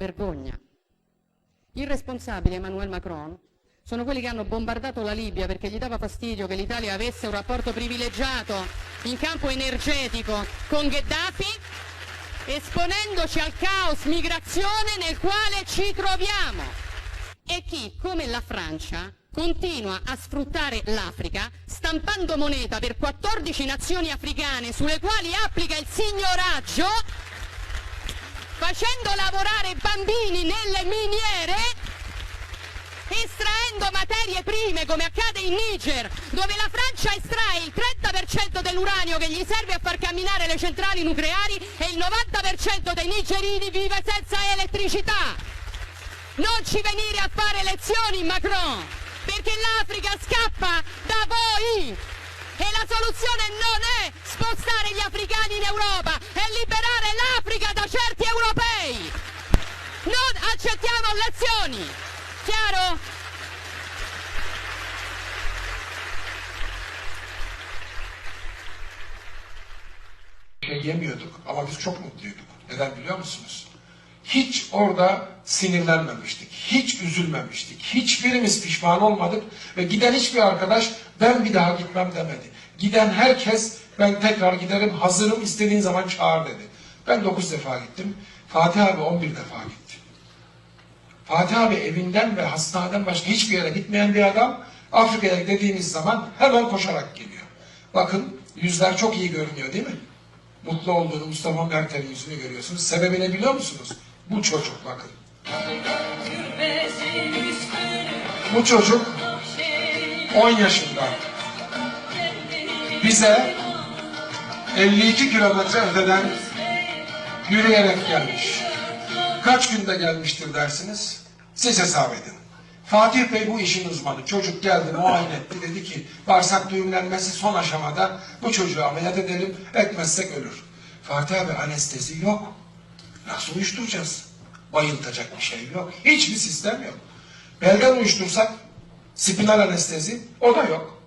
Vergogna. Il responsabile Emmanuel Macron sono quelli che hanno bombardato la Libia perché gli dava fastidio che l'Italia avesse un rapporto privilegiato in campo energetico con Gheddafi, esponendoci al caos migrazione nel quale ci troviamo. E chi, come la Francia, continua a sfruttare l'Africa stampando moneta per 14 nazioni africane sulle quali applica il signoraggio, facendo lavorare bambini nelle miniere estraendo materie prime come accade in Niger, dove la Francia estrae il 30% dell'uranio che gli serve a far camminare le centrali nucleari e il 90% dei nigerini vive senza elettricità. Non ci venire a fare lezioni, Macron, perché l'Africa scappa da voi. E la soluzione non è spostare gli africani in Europa, è liberare l'Africa da certi europei. Non accettiamo lezioni. Chiaro? şey yemiyorduk ama biz çok mutluyduk. Neden biliyor musunuz? Hiç orada sinirlenmemiştik. Hiç üzülmemiştik. Hiçbirimiz pişman olmadık ve giden hiçbir arkadaş ben bir daha gitmem demedi. Giden herkes ben tekrar giderim hazırım istediğin zaman çağır dedi. Ben 9 defa gittim. Fatih abi 11 defa gitti. Fatih abi evinden ve hastaneden başka hiçbir yere gitmeyen bir adam Afrika'ya dediğimiz zaman hemen koşarak geliyor. Bakın yüzler çok iyi görünüyor değil mi? Mutlu olduğunu Mustafa Mertel'in yüzünü görüyorsunuz. Sebebi ne biliyor musunuz? Bu çocuk bakın. Bu çocuk 10 yaşında bize 52 kilometre öteden yürüyerek gelmiş. Kaç günde gelmiştir dersiniz? Siz hesap edin. Fatih Bey bu işin uzmanı. Çocuk geldi muayene etti. Dedi ki bağırsak düğümlenmesi son aşamada bu çocuğu ameliyat edelim. Etmezsek ölür. Fatih abi anestezi yok. Nasıl uyuşturacağız? Bayıltacak bir şey yok. Hiçbir sistem yok. Belden uyuştursak spinal anestezi o da yok.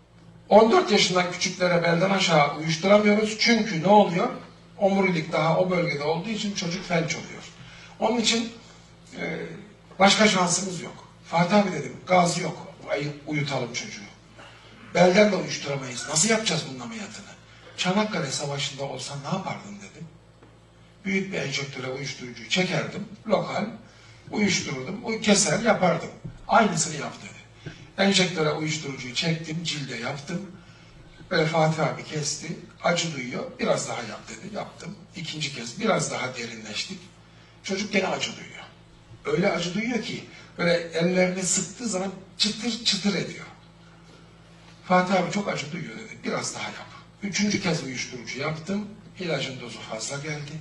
14 yaşından küçüklere belden aşağı uyuşturamıyoruz. Çünkü ne oluyor? Omurilik daha o bölgede olduğu için çocuk felç oluyor. Onun için e, başka şansımız yok. Fatih abi dedim gaz yok. Uyutalım çocuğu. Belden de uyuşturamayız. Nasıl yapacağız bunun ameliyatını? Çanakkale Savaşı'nda olsan ne yapardın dedim. Büyük bir enjektöre uyuşturucuyu çekerdim. Lokal. Uyuştururdum. uy- Keser yapardım. Aynısını yap dedi. Enjektöre uyuşturucuyu çektim. Cilde yaptım. Böyle Fatih abi kesti. Acı duyuyor. Biraz daha yap dedi. Yaptım. İkinci kez biraz daha derinleştik. Çocuk gene acı duyuyor. Öyle acı duyuyor ki böyle ellerini sıktığı zaman çıtır çıtır ediyor. Fatih abi çok acı duyuyor dedi. Biraz daha yap. Üçüncü kez uyuşturucu yaptım. İlacın dozu fazla geldi.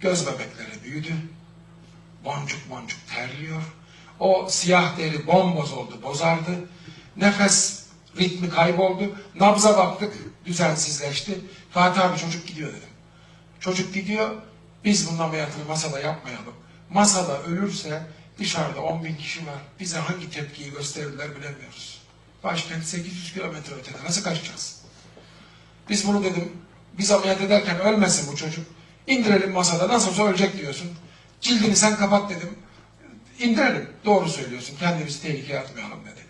Göz bebekleri büyüdü. Boncuk boncuk terliyor. O siyah deri bomboz oldu, bozardı. Nefes ritmi kayboldu. Nabza baktık, düzensizleşti. Fatih abi çocuk gidiyor dedim. Çocuk gidiyor, biz bunun ameliyatını masada yapmayalım. Masada ölürse dışarıda 10 bin kişi var. Bize hangi tepkiyi gösterirler bilemiyoruz. Başkent 800 kilometre ötede. Nasıl kaçacağız? Biz bunu dedim, biz ameliyat ederken ölmesin bu çocuk. İndirelim masada, nasıl olsa ölecek diyorsun. Cildini sen kapat dedim. İndirelim. Doğru söylüyorsun. Kendimizi tehlikeye atmayalım dedi.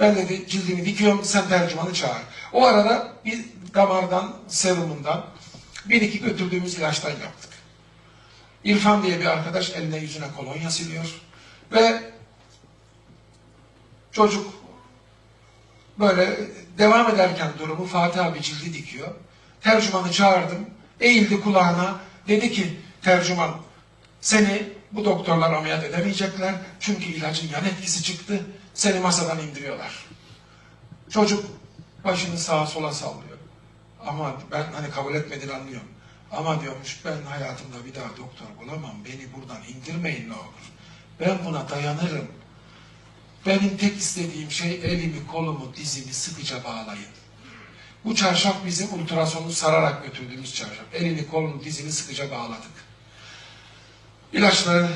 Ben dedi cildini dikiyorum, sen tercümanı çağır. O arada bir damardan, serumundan bir iki götürdüğümüz ilaçtan yaptık. İrfan diye bir arkadaş eline yüzüne kolonya siliyor. Ve çocuk böyle devam ederken durumu Fatih abi cildi dikiyor. Tercümanı çağırdım. Eğildi kulağına. Dedi ki tercüman seni bu doktorlar ameliyat edemeyecekler. Çünkü ilacın yan etkisi çıktı. Seni masadan indiriyorlar. Çocuk başını sağa sola sallıyor. Ama ben hani kabul etmediğini anlıyorum. Ama diyormuş ben hayatımda bir daha doktor bulamam. Beni buradan indirmeyin ne olur. Ben buna dayanırım. Benim tek istediğim şey elimi, kolumu, dizimi sıkıca bağlayın. Bu çarşaf bizim ultrasonu sararak götürdüğümüz çarşaf. Elini, kolunu, dizini sıkıca bağladık. İlaçları,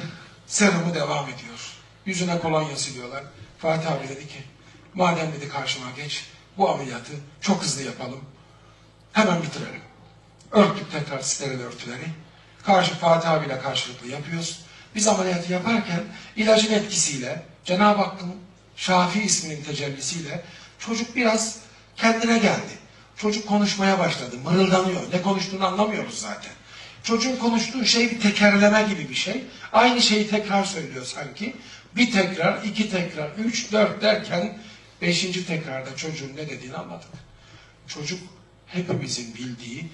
serumu devam ediyor. Yüzüne kolonya siliyorlar. Fatih abi dedi ki, madem dedi karşıma geç, bu ameliyatı çok hızlı yapalım. Hemen bitirelim. Örttük tekrar steril örtüleri. Karşı Fatih abiyle karşılıklı yapıyoruz. Biz ameliyatı yaparken ilacın etkisiyle, Cenab-ı Hakk'ın Şafi isminin tecellisiyle çocuk biraz kendine geldi. Çocuk konuşmaya başladı, mırıldanıyor. Ne konuştuğunu anlamıyoruz zaten. Çocuğun konuştuğu şey bir tekerleme gibi bir şey. Aynı şeyi tekrar söylüyor sanki. Bir tekrar, iki tekrar, üç, dört derken beşinci tekrarda çocuğun ne dediğini anladık. Çocuk hepimizin bildiği,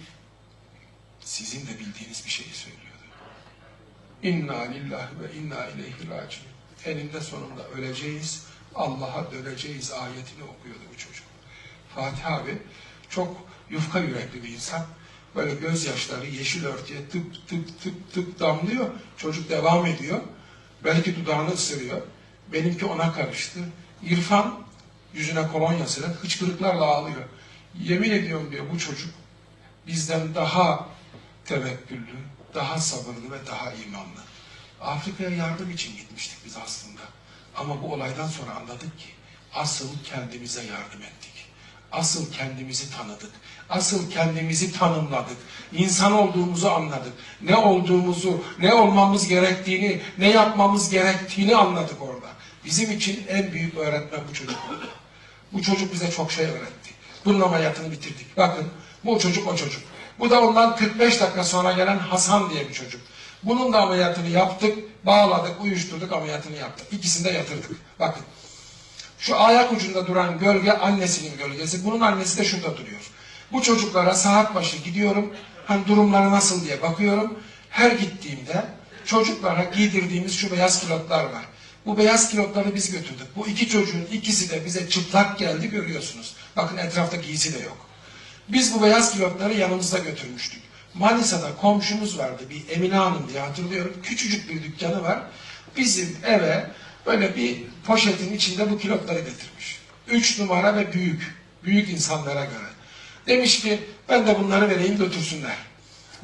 sizin de bildiğiniz bir şeyi söylüyordu. İnna lillahi ve inna ileyhi raciun. Eninde sonunda öleceğiz, Allah'a döneceğiz ayetini okuyordu bu çocuk. Fatih abi çok yufka yürekli bir insan. Böyle gözyaşları yeşil örtüye tık tık tık tık damlıyor. Çocuk devam ediyor. Belki dudağını ısırıyor. Benimki ona karıştı. İrfan yüzüne kolonya sıra hıçkırıklarla ağlıyor. Yemin ediyorum diyor bu çocuk bizden daha tevekküllü, daha sabırlı ve daha imanlı. Afrika'ya yardım için gitmiştik biz aslında. Ama bu olaydan sonra anladık ki asıl kendimize yardım ettik. Asıl kendimizi tanıdık. Asıl kendimizi tanımladık. İnsan olduğumuzu anladık. Ne olduğumuzu, ne olmamız gerektiğini, ne yapmamız gerektiğini anladık orada. Bizim için en büyük öğretmen bu çocuk. Bu çocuk bize çok şey öğretti. Bunun ameliyatını bitirdik. Bakın bu çocuk o çocuk. Bu da ondan 45 dakika sonra gelen Hasan diye bir çocuk. Bunun da ameliyatını yaptık, bağladık, uyuşturduk, ameliyatını yaptık. İkisini de yatırdık. Bakın. Şu ayak ucunda duran gölge annesinin gölgesi. Bunun annesi de şurada duruyor. Bu çocuklara saat başı gidiyorum. Hani durumları nasıl diye bakıyorum. Her gittiğimde çocuklara giydirdiğimiz şu beyaz kilotlar var. Bu beyaz kilotları biz götürdük. Bu iki çocuğun ikisi de bize çıplak geldi görüyorsunuz. Bakın etrafta giysi de yok. Biz bu beyaz kilotları yanımızda götürmüştük. Manisa'da komşumuz vardı bir Emine Hanım diye hatırlıyorum. Küçücük bir dükkanı var. Bizim eve böyle bir poşetin içinde bu kilotları getirmiş. Üç numara ve büyük. Büyük insanlara göre. Demiş ki ben de bunları vereyim götürsünler.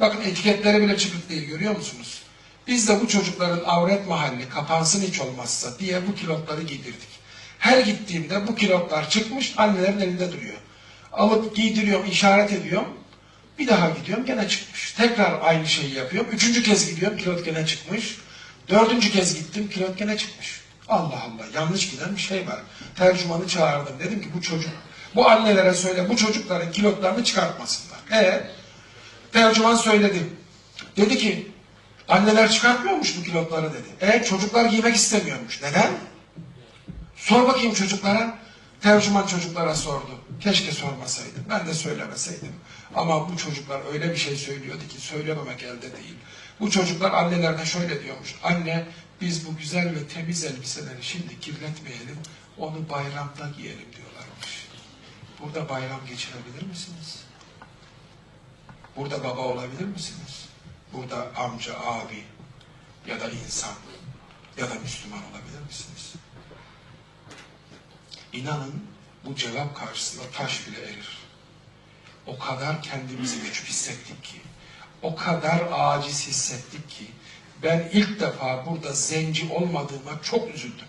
Bakın etiketleri bile çıkık değil görüyor musunuz? Biz de bu çocukların avret mahalli kapansın hiç olmazsa diye bu kilotları giydirdik. Her gittiğimde bu kilotlar çıkmış annelerin elinde duruyor. Alıp giydiriyorum, işaret ediyorum. Bir daha gidiyorum gene çıkmış. Tekrar aynı şeyi yapıyorum. Üçüncü kez gidiyorum kilot gene çıkmış. Dördüncü kez gittim kilot gene çıkmış. Allah Allah yanlış giden bir şey var. Tercümanı çağırdım. Dedim ki bu çocuk, bu annelere söyle bu çocukların kilotlarını çıkartmasınlar. E tercüman söyledi. Dedi ki anneler çıkartmıyormuş bu kilotları dedi. E çocuklar giymek istemiyormuş. Neden? Sor bakayım çocuklara. Tercüman çocuklara sordu. Keşke sormasaydım. Ben de söylemeseydim. Ama bu çocuklar öyle bir şey söylüyordu ki söylememek elde değil. Bu çocuklar annelerine şöyle diyormuş. Anne biz bu güzel ve temiz elbiseleri şimdi kirletmeyelim. Onu bayramda giyelim diyorlarmış. Burada bayram geçirebilir misiniz? Burada baba olabilir misiniz? Burada amca, abi ya da insan ya da Müslüman olabilir misiniz? İnanın bu cevap karşısında taş bile erir. O kadar kendimizi küçük hissettik ki, o kadar aciz hissettik ki, ben ilk defa burada zenci olmadığıma çok üzüldüm.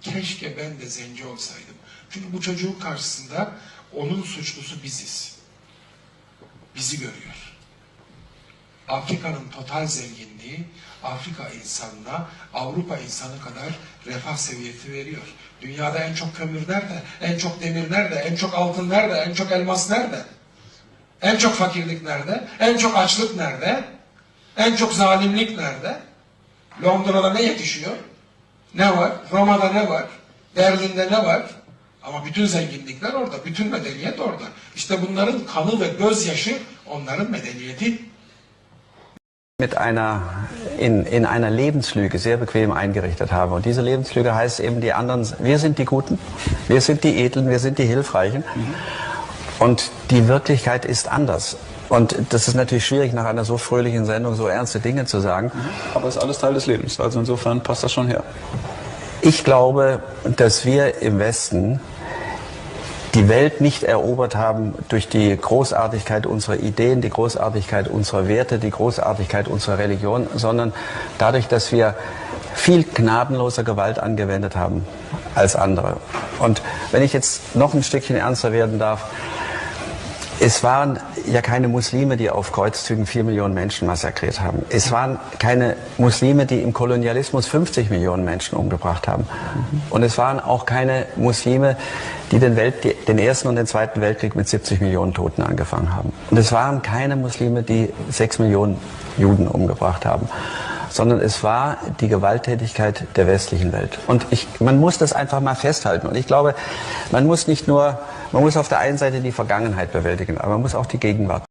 Keşke ben de zenci olsaydım. Çünkü bu çocuğun karşısında onun suçlusu biziz. Bizi görüyor. Afrika'nın total zenginliği Afrika insanına Avrupa insanı kadar refah seviyesi veriyor. Dünyada en çok kömür nerede? En çok demir nerede? En çok altın nerede? En çok elmas nerede? En çok fakirlik nerede? En çok açlık nerede? En çok zalimlik nerede? Londra'da ne yetişiyor? Ne var? Roma'da ne var? Berlin'de ne var? Ama bütün zenginlikler orada, bütün medeniyet orada. İşte bunların kanı ve gözyaşı onların medeniyeti. mit einer in, in einer Lebenslüge sehr bequem eingerichtet haben. Und diese Lebenslüge heißt eben, die anderen, wir sind die Guten, wir sind die Edlen, wir sind die Hilfreichen. Und die Wirklichkeit ist anders. Und das ist natürlich schwierig, nach einer so fröhlichen Sendung so ernste Dinge zu sagen. Aber es ist alles Teil des Lebens. Also insofern passt das schon her. Ich glaube, dass wir im Westen die Welt nicht erobert haben durch die Großartigkeit unserer Ideen, die Großartigkeit unserer Werte, die Großartigkeit unserer Religion, sondern dadurch, dass wir viel gnadenloser Gewalt angewendet haben als andere. Und wenn ich jetzt noch ein Stückchen ernster werden darf, Es waren ja keine Muslime, die auf Kreuzzügen vier Millionen Menschen massakriert haben. Es waren keine Muslime, die im Kolonialismus 50 Millionen Menschen umgebracht haben. Und es waren auch keine Muslime, die den, Welt, den Ersten und den Zweiten Weltkrieg mit 70 Millionen Toten angefangen haben. Und es waren keine Muslime, die sechs Millionen Juden umgebracht haben sondern es war die Gewalttätigkeit der westlichen Welt. Und ich, man muss das einfach mal festhalten. Und ich glaube, man muss nicht nur, man muss auf der einen Seite die Vergangenheit bewältigen, aber man muss auch die Gegenwart